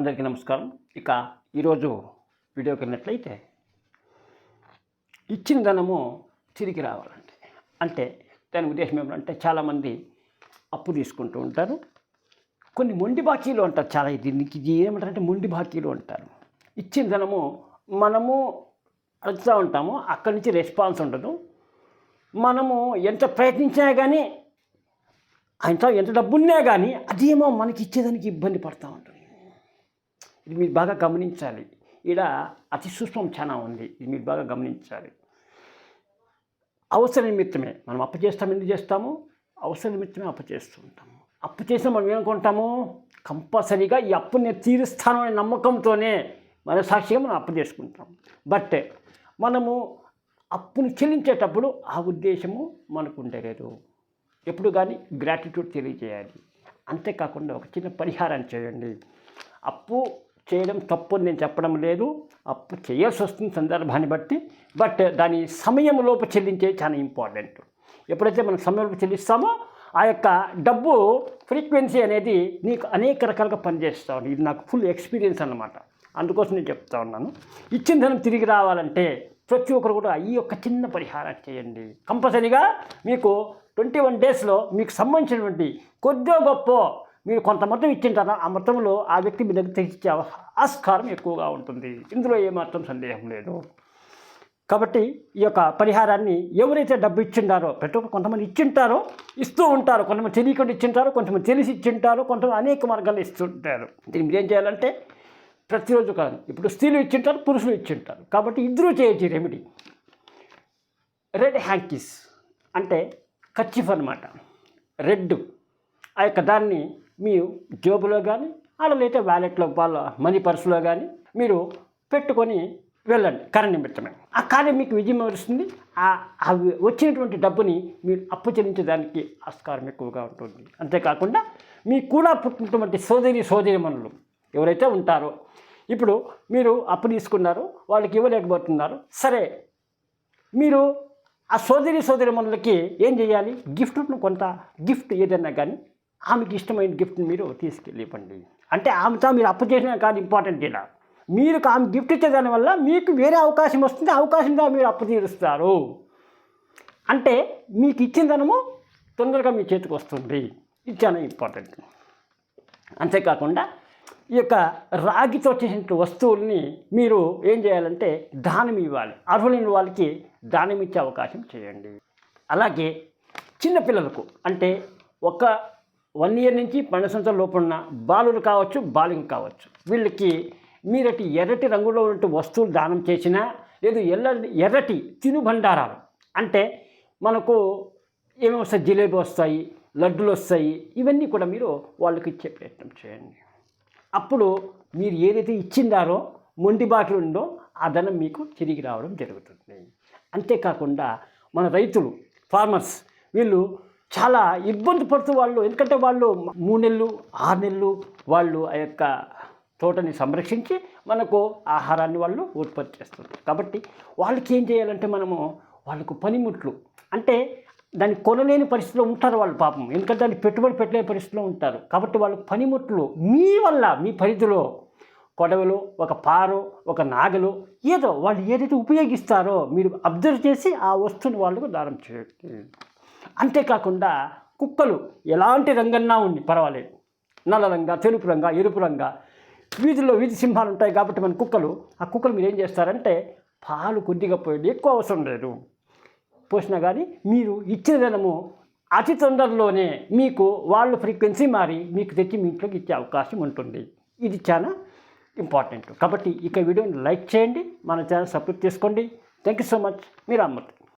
అందరికీ నమస్కారం. ఇక ఈరోజు వీడియోకి వెళ్ళినట్లయితే ఇచ్చిన ధనము తిరిగి రావాలంటే అంటే దాని ఉద్దేశం ఏమంటే చాలామంది అప్పు తీసుకుంటూ ఉంటారు. కొన్ని మొండి బాకీలు అంటారు చాలా దీనికి ఇది ఏమంటారంటే మొండి బాకీలు అంటారు. ఇచ్చిన ధనము మనము అడుగుతూ ఉంటాము అక్కడి నుంచి రెస్పాన్స్ ఉండదు. మనము ఎంత ప్రయత్నించినా కానీ ఎంత ఎంత డబ్బున్నా కానీ అదేమో మనకి ఇచ్చేదానికి ఇబ్బంది పడతా ఉంటుంది. ఇది మీరు బాగా గమనించాలి. ఈడ అతి సూక్ష్మం చాలా ఉంది. ఇది మీరు బాగా గమనించాలి. అవసర నిమిత్తమే. మనం అప్పు చేస్తాం ఎందుకు చేస్తాము? అవసర నిమిత్తమే అప్పు చేస్తూ ఉంటాము. అప్పు చేసిన మనం ఏమనుకుంటాము కంపల్సరీగా ఈ అప్పు నేను తీరుస్తాను అనే నమ్మకంతోనే మన సాక్షిగా మనం అప్పు చేసుకుంటాం. బట్ మనము అప్పును చెల్లించేటప్పుడు ఆ ఉద్దేశము మనకు ఉండలేదు ఎప్పుడు కానీ గ్రాటిట్యూడ్ తెలియజేయాలి. అంతేకాకుండా ఒక చిన్న పరిహారం చేయండి. అప్పు చేయడం తప్పు నేను చెప్పడం లేదు. అప్పు చేయాల్సి వస్తుంది సందర్భాన్ని బట్టి బట్ దాని సమయంలోపు చెల్లించే చాలా ఇంపార్టెంట్. ఎప్పుడైతే మనం సమయంలోపు చెల్లిస్తామో ఆ యొక్క డబ్బు ఫ్రీక్వెన్సీ అనేది నీకు అనేక రకాలుగా పనిచేస్తూ ఉంది. ఇది నాకు ఫుల్ ఎక్స్పీరియన్స్ అన్నమాట. అందుకోసం నేను చెప్తా ఉన్నాను. ఇచ్చిన ధనం తిరిగి రావాలంటే ప్రతి ఒక్కరు కూడా ఈ యొక్క చిన్న పరిహారం చేయండి. కంపల్సరీగా మీకు ట్వంటీ వన్ డేస్లో మీకు సంబంధించినటువంటి కొద్దో గొప్ప మీరు కొంత మొత్తం ఇచ్చింటారా ఆ మొత్తంలో ఆ వ్యక్తి మీ దగ్గర తెచ్చిచ్చే ఆస్కారం ఎక్కువగా ఉంటుంది. ఇందులో ఏమాత్రం సందేహం లేదు. కాబట్టి ఈ యొక్క పరిహారాన్ని ఎవరైతే డబ్బు ఇచ్చిండారో ప్రతి ఒక్క కొంతమంది ఇచ్చింటారో ఇస్తూ ఉంటారు. కొంతమంది తెలియకుండా ఇచ్చింటారు కొంతమంది తెలిసి ఇచ్చింటారు కొంతమంది అనేక మార్గాలు ఇస్తుంటారు. దీన్ని మీరు ఏం చేయాలంటే ప్రతిరోజు కాదు ఇప్పుడు స్త్రీలు ఇచ్చింటారు పురుషులు ఇచ్చింటారు. కాబట్టి ఇద్దరూ చేయొచ్చు రెమెడీ రెడ్ హ్యాంకీస్ అంటే కచ్చిఫ్ అనమాట రెడ్ ఆ యొక్క దాన్ని మీ జోబులో కానీ ఆడలైతే వ్యాలెట్లో వాళ్ళ మనీ పర్సులో కానీ మీరు పెట్టుకొని వెళ్ళండి కరెంట్ నిమిత్తమే. ఆ కార్యం మీకు విజయం వస్తుంది. ఆ అవి వచ్చినటువంటి డబ్బుని మీరు అప్పు చెల్లించడానికి ఆస్కారం ఎక్కువగా ఉంటుంది. అంతేకాకుండా మీకు కూడా పుట్టినటువంటి సోదరి సోదరిమణులు ఎవరైతే ఉంటారో ఇప్పుడు మీరు అప్పు తీసుకున్నారు వాళ్ళకి ఇవ్వలేకపోతున్నారు సరే మీరు ఆ సోదరి సోదరిమణులకి ఏం చేయాలి? గిఫ్ట్ను కొంత గిఫ్ట్ ఏదైనా కానీ ఆమెకి ఇష్టమైన గిఫ్ట్ని మీరు తీసుకెళ్ళి ఇవ్వండి అంటే ఆమెతో మీరు అప్పు చేసిన కాదు ఇంపార్టెంట్ ఇలా మీరు ఆమె గిఫ్ట్ ఇచ్చే దానివల్ల మీకు వేరే అవకాశం వస్తుంది అవకాశం అవకాశంగా మీరు అప్పు తీరుస్తారు. అంటే మీకు ఇచ్చిన ధనము తొందరగా మీ చేతికి వస్తుంది. ఇది చాలా ఇంపార్టెంట్ అంతేకాకుండా ఈ యొక్క రాగితో చేసిన వస్తువుల్ని మీరు ఏం చేయాలంటే దానం ఇవ్వాలి. అర్హులైన వాళ్ళకి దానం ఇచ్చే అవకాశం చేయండి. అలాగే చిన్నపిల్లలకు అంటే ఒక వన్ ఇయర్ నుంచి పన్నెండు సంవత్సరాల లోపున్న బాలులు కావచ్చు బాలింగ్ కావచ్చు. వీళ్ళకి మీరటి ఎర్రటి రంగులో ఉన్న వస్తువులు దానం చేసినా లేదు ఎల్ల ఎర్రటి తినుబండారాలు. అంటే మనకు ఏమేమి వస్తాయి? జిలేబీ వస్తాయి లడ్డులు వస్తాయి. ఇవన్నీ కూడా మీరు వాళ్ళకి ఇచ్చే ప్రయత్నం చేయండి. అప్పుడు మీరు ఏదైతే ఇచ్చిందారో మొండి బాకీ ఉందో ఆ ధనం మీకు తిరిగి రావడం జరుగుతుంది. అంతేకాకుండా మన రైతులు ఫార్మర్స్ వీళ్ళు చాలా ఇబ్బంది పడుతూ వాళ్ళు. ఎందుకంటే వాళ్ళు మూడు నెలలు ఆరు నెలలు వాళ్ళు ఆ యొక్క తోటని సంరక్షించి మనకు ఆహారాన్ని వాళ్ళు ఉత్పత్తి చేస్తారు కాబట్టి వాళ్ళకి ఏం చేయాలంటే మనము వాళ్ళకు పనిముట్లు. అంటే దాన్ని కొనలేని పరిస్థితిలో ఉంటారు వాళ్ళు పాపం. ఎందుకంటే దాన్ని పెట్టుబడి పెట్టలేని పరిస్థితిలో ఉంటారు. కాబట్టి వాళ్ళకు పనిముట్లు మీ వల్ల మీ పరిధిలో కొడవలు ఒక పారు ఒక నాగలు ఏదో వాళ్ళు ఏదైతే ఉపయోగిస్తారో మీరు అబ్జర్వ్ చేసి ఆ వస్తువుని వాళ్ళకు దానం చేయండి. అంతేకాకుండా కుక్కలు ఎలాంటి రంగన్నా ఉండి పర్వాలేదు. నల్ల రంగా తెలుపు రంగా ఎరుపు రంగా. వీధిలో వీధి సింహాలు ఉంటాయి కాబట్టి మన కుక్కలు ఆ కుక్కలు మీరు ఏం చేస్తారంటే పాలు కొద్దిగా పోయండి ఎక్కువ అవసరం లేదు. పోసినా కానీ మీరు ఇచ్చిన ధనము అతి తొందరలోనే మీకు వాళ్ళ ఫ్రీక్వెన్సీ మారి మీకు తెచ్చి మీ ఇంట్లోకి ఇచ్చే అవకాశం ఉంటుంది. ఇది చాలా ఇంపార్టెంట్. కాబట్టి ఇక వీడియోని లైక్ చేయండి మన ఛానల్ సపోర్ట్ చేసుకోండి. Thank you so much. మీరు అమ్మత్